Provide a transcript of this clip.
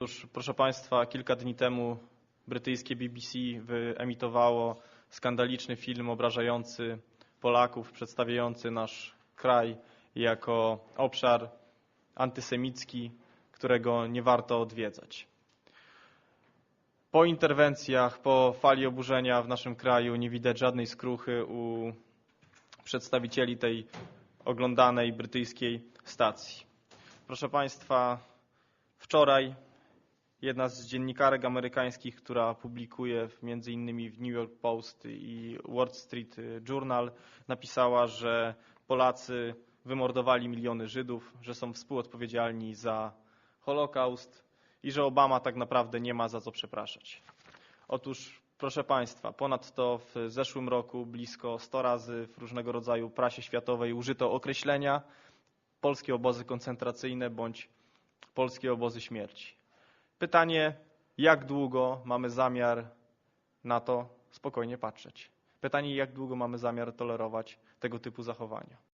Otóż, proszę Państwa, kilka dni temu brytyjskie BBC wyemitowało skandaliczny film obrażający Polaków, przedstawiający nasz kraj jako obszar antysemicki, którego nie warto odwiedzać. Po interwencjach, po fali oburzenia w naszym kraju nie widać żadnej skruchy u przedstawicieli tej oglądanej brytyjskiej stacji. Proszę Państwa, wczoraj jedna z dziennikarek amerykańskich, która publikuje między innymi w New York Post i Wall Street Journal, napisała, że Polacy wymordowali miliony Żydów, że są współodpowiedzialni za Holokaust i że Obama tak naprawdę nie ma za co przepraszać. Otóż, proszę Państwa, ponadto w zeszłym roku blisko 100 razy w różnego rodzaju prasie światowej użyto określenia polskie obozy koncentracyjne bądź polskie obozy śmierci. Pytanie, jak długo mamy zamiar na to spokojnie patrzeć? Pytanie, jak długo mamy zamiar tolerować tego typu zachowania?